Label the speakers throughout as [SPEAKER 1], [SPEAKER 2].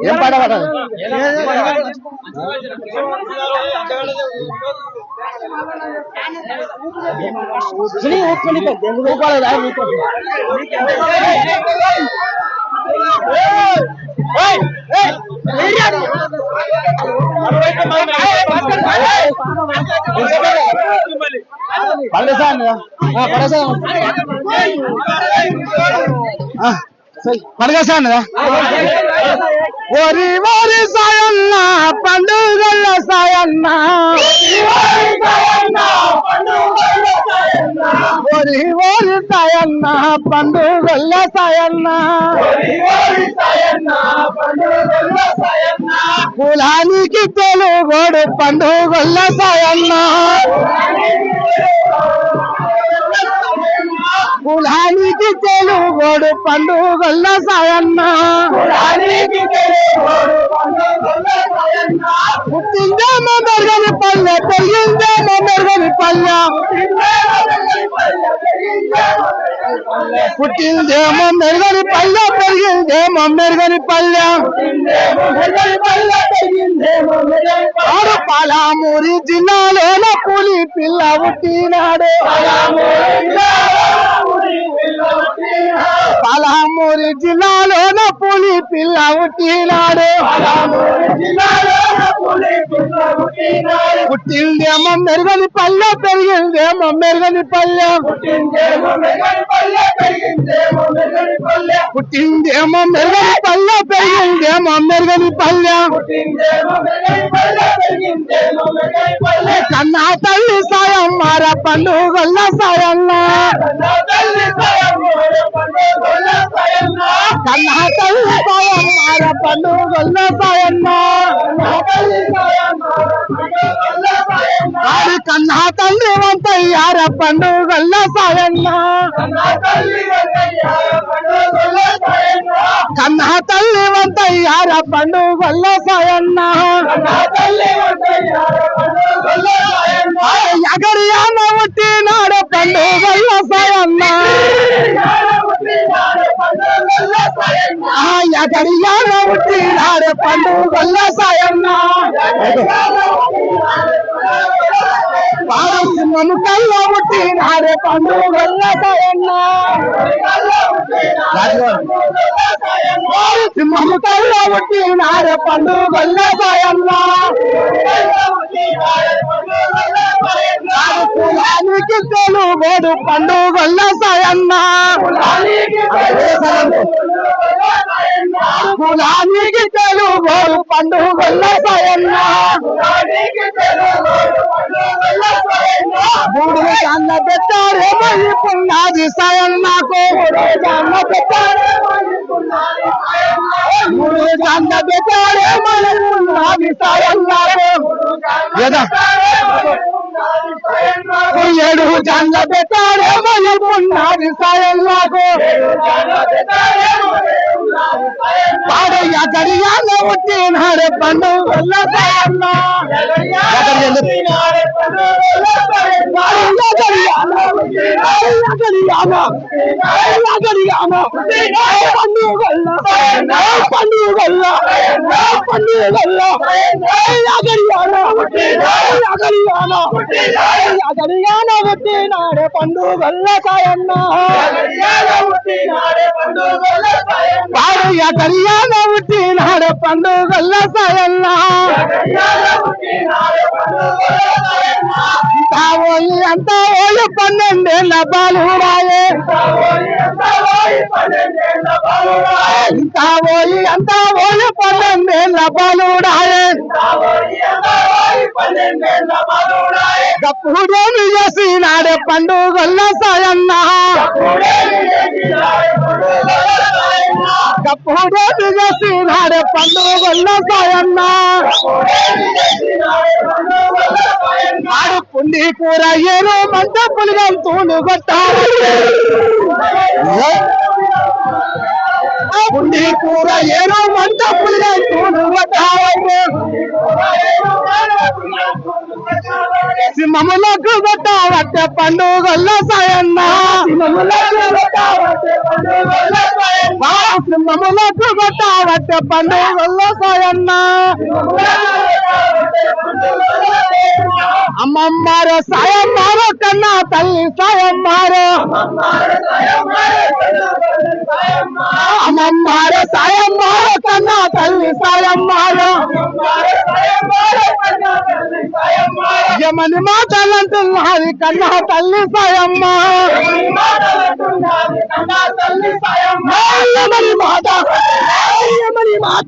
[SPEAKER 1] ఏం పాట పడ్డది పడేసా పడేసా పడగసా అన్నదా? ఒరి ఓరి సాయన్న పండుగల సాయన్న. ఒరి ఓరి సాయన్న పండుగల సాయన్న. కులానికి తెలుగోడు పండుగల సాయన్న. కులానికి తెలుగోడు పండుగల సాయన్న పుట్టిందేమో మెరుగని పల్లె పెరిగిందేమో మెరుగని పల్లె పుట్టిందేమో మెరుగని పల్లె పెరిగిందేమో మెరుగని పల్లె ఆడు పాలామూరి జిల్లాలోన పులి పిల్ల పుట్టినాడు పాలమూరి జిల్లాలోన పులి పిల్ల పుట్టినాడు పుట్టిందేమో మెరుగని పల్లె పెరిగిందేమో మెరుగని పల్లె పుట్టిందేమో మెరుగని పల్లె పెరిగిందేమో మెరుగని పల్లె కన్నా తల్లి సాయం మార పండుగల్ల సాయన్న కన్నా తల్లి సాయం మార పండుగల్ల సాయన్న వారి కన్నా తల్లి వంతయ్యార పండుగల్ల సాయన్న కన్నా తల్లి వంతయ్యార పండుగల్ల సాయన్న ఎగరి అన్న పుట్టినాడ పండుగల్ల సాయన్న ఎగరి అన్న పుట్టినాడ పండుగల్ల సాయన్న పారసింహము కల్ల పుట్టినాడ పండుగల్ల సాయన్న సింహము కల్ల పుట్టినాడ పండుగల్ల సాయన్న కులానికి తెలుగోడు పండుగల్ల సాయన్న. కులానికి తెలుగోడు పండుగల్ల సాయన్న. మూడు కన్న పెట్టారేమో పున్నాది సాయన్నకు. కన్న పెట్టారేమో మూడు కన్న పెట్టారేమో పున్నాది సాయన్నకు. या ना. ఏడు జన్ల పెట్టారేమో పున్నాది సాయన్నకు పాడయ్య గడియాల పుట్టినాడు పండుగల్ల సాయన్న పండుగల్ల సాయన్న. వాడు ఎకరియాన పుట్టినాడు పండుగల్ల సాయన్న. ఓయి అంతా ఓయి పన్నెండేళ్ళ బాలురాయే. ఇంతా ఓయి అంతా ఓయి పన్నెండేళ్ళ బాలురాయే. గప్పుడేమి చేసినాడే పండుగల్ల సాయన్న? గప్పుడేమి చేసినాడే పండుగల్ల సాయన్న? ఆడు పుండి కూర ఏను మంట పులిగం తూను కొట్టారు పుండి కూర ఏరో మంట పులిగా సింహములకు గొట్టవట్టే పండుగల సయన్న. సింహములకు గొట్టవట్టే పండుగల సయన్న. అమ్మమ్మారో సాయమ్మారో కన్న தாயம் மாறோ அம்மம் மாறோ தாயம் மாறோ கண்ணா தள்ளி தாயம் மாறோ యమని మాటలంటున్నది కన్నా తల్లి సాయమ్మ యమని మాట యమని మాట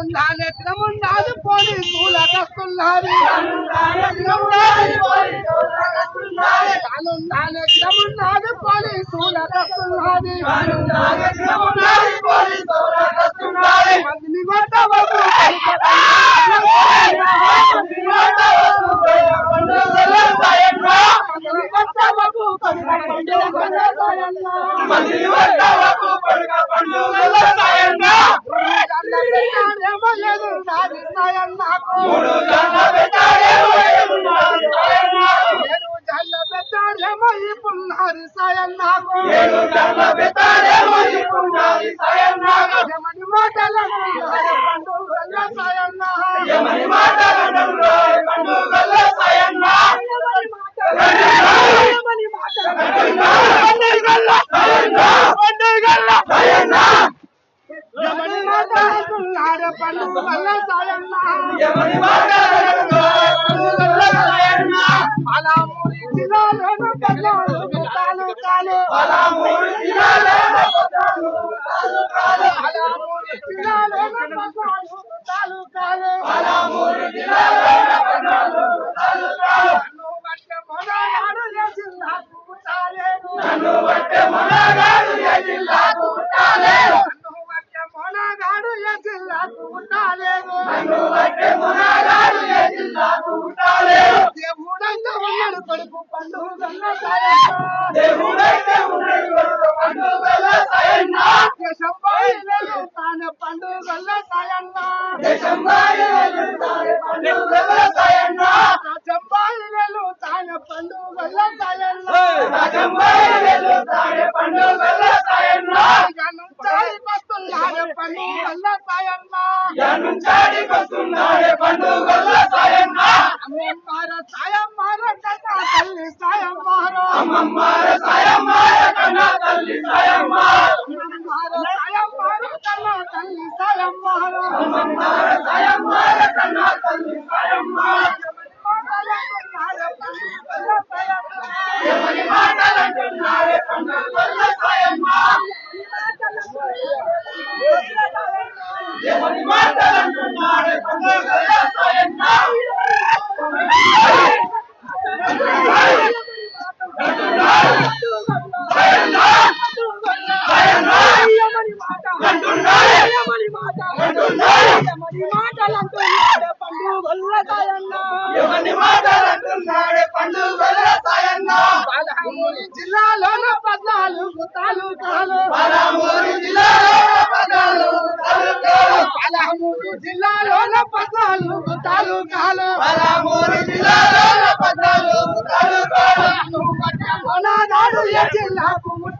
[SPEAKER 1] నందానెత్తమున్నాది పోని మూలకస్తున్నారు తానున్నానెత్తమున్నాది పోని మూలకస్తున్నారు సాయన్నాగో నేను కర్మ పెట్టాలేమో ఇప్పుడు నాది
[SPEAKER 2] సాయన్నాగో
[SPEAKER 3] কালো কালো।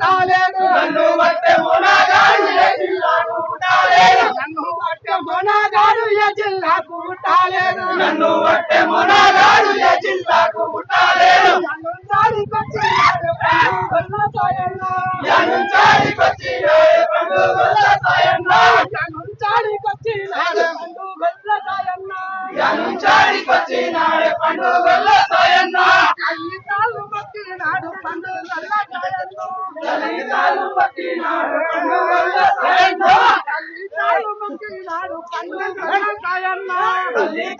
[SPEAKER 2] Olha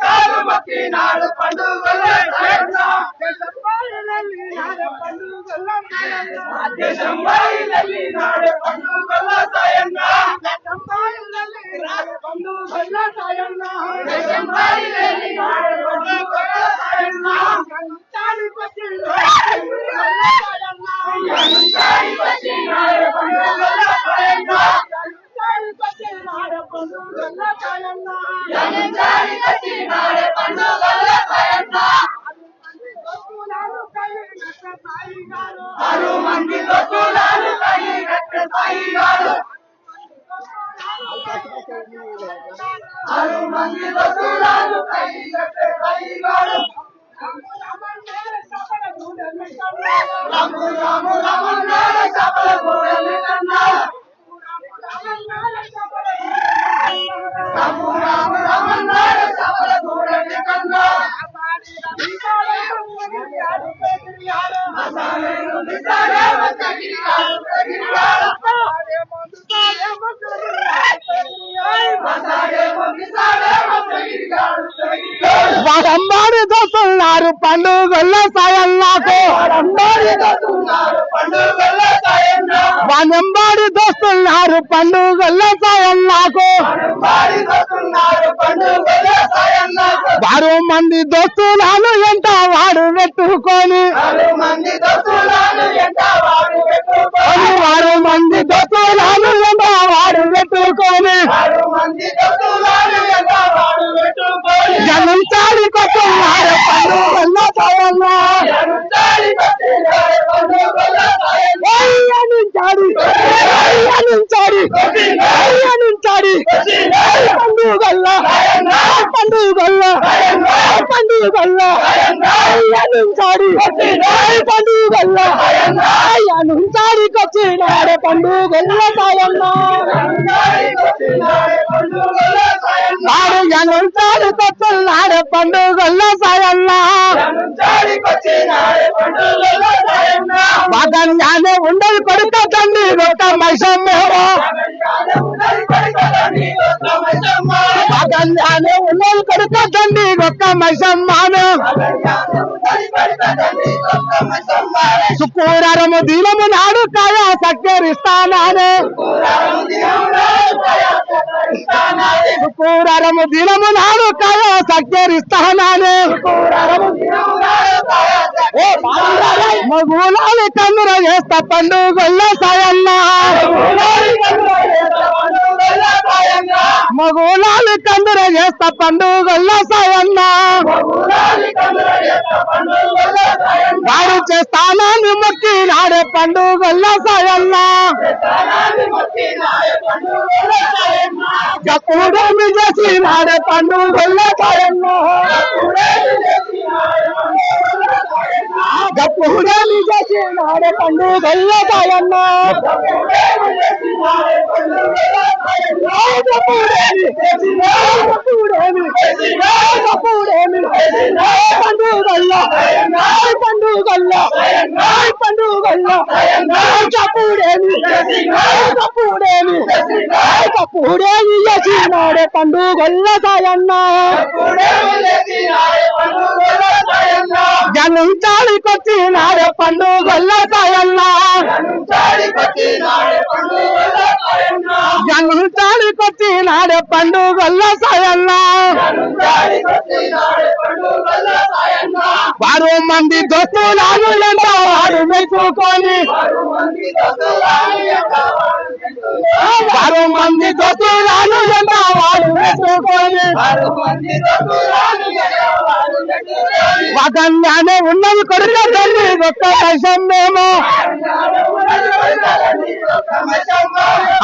[SPEAKER 2] కాలు మొక్కినాడు పండుగల సాయన్న
[SPEAKER 3] దేశం బయలుదేరి నాడు పండుగల సాయన్న
[SPEAKER 2] దేశం బయలుదేరినాడు పండుగల సాయన్న
[SPEAKER 3] దేశం బయలుదేరి నాడు పండుగల సాయన్న
[SPEAKER 2] దేశం బయలుదేరినాడు పండుగల సాయన్న
[SPEAKER 3] చాలికొచ్చిండు
[SPEAKER 2] అనుసారి వచ్చినాడు పండుగల
[SPEAKER 1] వాడంబాడి దోస్తున్నారు పండుగల
[SPEAKER 2] సాయన్న
[SPEAKER 1] వానెంబాడి దోస్తున్నారు పండుగల సాయల్లాకు
[SPEAKER 2] వారి
[SPEAKER 1] మంది దోస్తులను ఎంత వాడు పెట్టుకొని. వారు మంది దోస్తులను ఎంత వాడు పెట్టుకొని.
[SPEAKER 2] ఆరు మంది దొక్కులాలు ఎంత వాడు పెట్టుకొని
[SPEAKER 1] జనం చాలికొస్తున్నారు పండుగల సాయల్లా
[SPEAKER 2] ఎరుచాలి పట్టినాడు పండుగల సాయన్న
[SPEAKER 1] అయ్యనుంచాడి అయ్యనుంచాడి అయ్యనుంచాడి పండుగల్ల పండుగల్ల పండుగల్ల అయ్యనుంచాడి పండుగల్ల అయ్యనుంచాడి కొచ్చినాడు పండుగల్ల సాయన్న ఒక మైసమ్మాను శుక్రవారము దినము నాడు కాయ సత్కరిస్తానానే. శుక్రవారము దినము నాడు కాయ సత్కరిస్తానానే. మగులాలి కన్నుర చేస్తా పండుగల్లో సాయన్న మగులాలి కందుర చేస్తా పండుగల్ల సాయన్న. వాడు చేస్తానని మొక్కి నాడే పండుగల్ల సాయన్న. గప్పుడేమి చేసి నాడే పండుగల్ల సాయన్న. గప్పుడేమి చేసి నాడే పండుగల్ల సాయన్న గప్పుడేమి గప్పుడేమి గప్పుడేమి పండుగల్ల పండుగల్ల పండుగల్ల కప్పుడేమి కప్పుడేమి కప్పుడేమి చేసినాడే పండుగల్ల సాయన్న జనం చాలికొచ్చినాడే పండుగల్ల సాయన్న జనం చాలికొచ్చినాడే పండుగల్ల సాయన్న వారు మంది దోస్తులాలు వారు వాడు మెచ్చుకొని. వారు మంది దోస్తులాలు ఎంత వాడు మెచ్చుకొని. వగన్యానే ఉన్నది కొడుక తల్లి ఒక్క దేశం మేము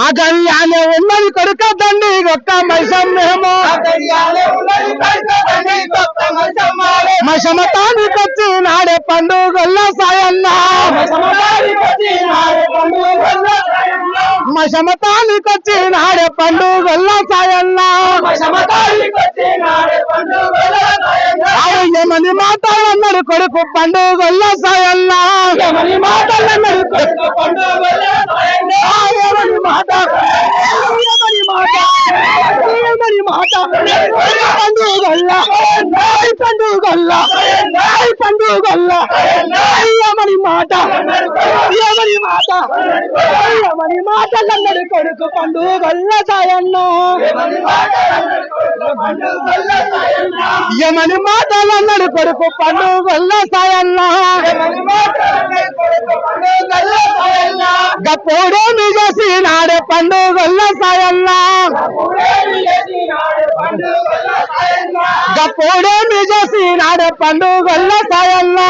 [SPEAKER 1] అగన్యానే ఉన్నది కొడుక తండ్రి ఒక్క మశమతానికి వచ్చి నాడే పండుగల్ల సాయన్న. మశమతానికి వచ్చి నాడే పండుగల్ల సాయన్న. ఆడు ఏమని మాట్లాడన్నాడు కొడుకు పండుగల్ల సాయన్న. ఏమని కొడుకు ఏమని మాట ఏమని మాట పండుగల్ల పండుగల్ల పండుగల్ల ఏమని మాట ఏమని మాట ఏమని మాటలన్నడు కొడుకు పండుగల్ల సాయన్న. యమని మాటలన్నడు కొడుకు పండుగల్ల సాయన్న. గప్పుడు నిజసి నాడే పండుగల్ల సాయన్న. గప్పుడు నిజసి నాడే పండుగల్ల సాయన్న.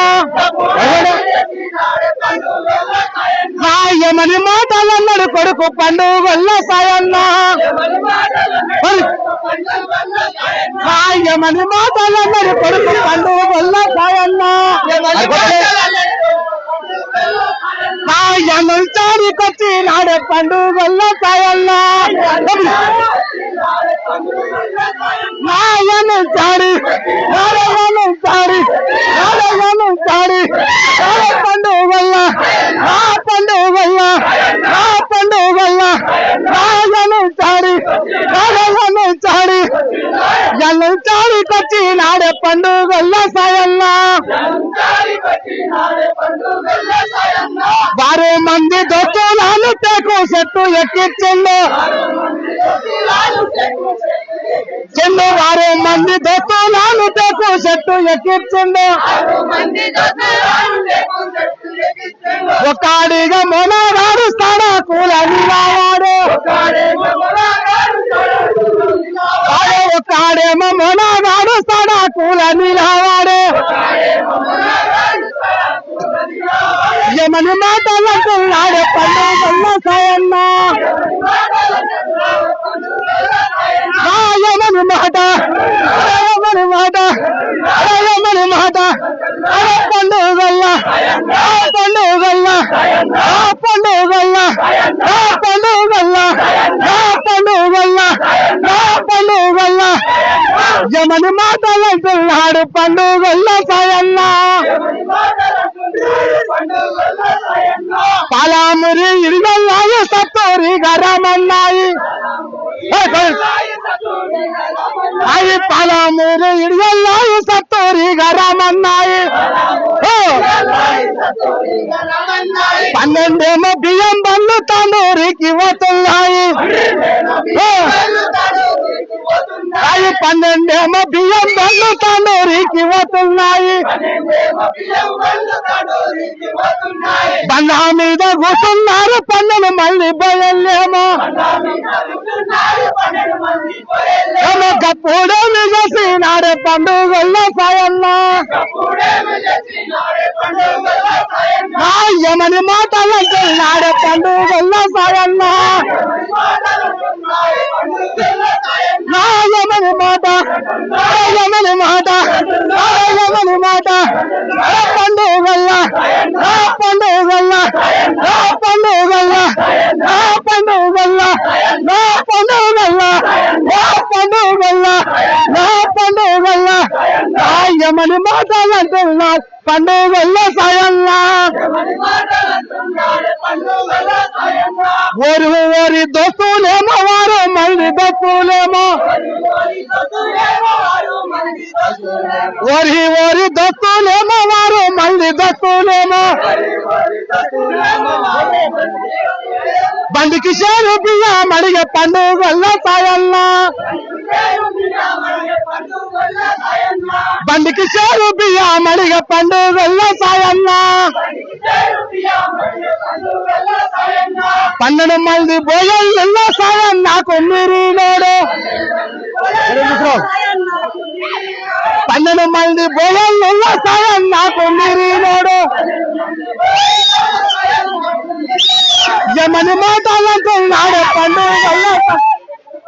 [SPEAKER 1] యమని మాటలన్నడు కొడుకు పండుగల్ల సాయన్న యమని మాటలన్నడు కొడుకు పండుగల్ల సాయన్న యమని చాడికొచ్చి నాడే పండుగల్ల సాయన్న నాయను చాడి నారాయణను చాడి నారాయణను చాడి నార పండుగల్ల నా పండుగల్ల నా పండుగల్ల నాయను చాడి నారాయణను చాడి ఎల్లు చాడికొచ్చి నాడే పండుగల్ల సాయన్న. వారు మంది టేకు చెట్టు ఎక్కించిండు. చెండు వారు మంది దొత్తులను టేకు చెట్టు ఎక్కించిండు. ఒకాడిగా మొనగాడు స్థానా కూలని రావాడు వాడు ఒకాడేమో మొనగాడు స్థానా కూలని రావాడు యమని మాటలకు నాడే పండుగల్ల సాయన్న. ఆ యమని మాట ఆ యమని మాట. ఆ యమని మాట పండుగల్లా పండుగల్లా పండుగల్లా పండుగల్ల జమని మాటలంటున్నాడు పండుగల్ల సాయన్న. పాలామురి ఇరుగల్లాయి సత్తూరి గరమన్నాయి. అయి పాలామురి ఇరుగల్లాయి సత్తూరి గరమన్నాయి. పన్నెండేమో బియ్యం బళ్ళు తనూరికి వతున్నాయి అయి పన్నెండేమో బియ్యం బళ్ళు తండూరికి పోతున్నాయి బండా మీద కూర్చున్నారు పన్నెండు మళ్ళీ బయలేమో ఏమో గప్పుడు నిజసి నాడే పండుగల్లో సాయన్న ఆ యమని మాటలంటే నాడే పండుగల్లో సాయన్న నాయమని మాట నాయమని మాట నాయమని మాట పండుగల్ల నా పండుగల్ల నా పండుగల్ల నా పండుగల్ల నా పండుగల్ల నా పండుగల్ల నా పండుగల్ల నా మాట అంటున్నా పండుగల్లో సాయన్నా ఓరి ఓరి దోస్తులేమో వారు మళ్ళీ దోస్తులేమో ఓరి ఓరి దోస్తులేమో వారు మళ్ళీ దోస్తులేమో బండి కిషోర్ బియ్య మడిగ పండుగల్లో సాయన్నా బండికి షేరు బియ్య మడిగ పండుగల్ల సాయన్నా పన్నెండు మంది బోయల్ల సాయం నాకు మీరినోడు పన్నెండు మంది బోయల్ల సాయం నాకు మీరినోడు యమని మాటలంటున్నాడు పండుగల్ల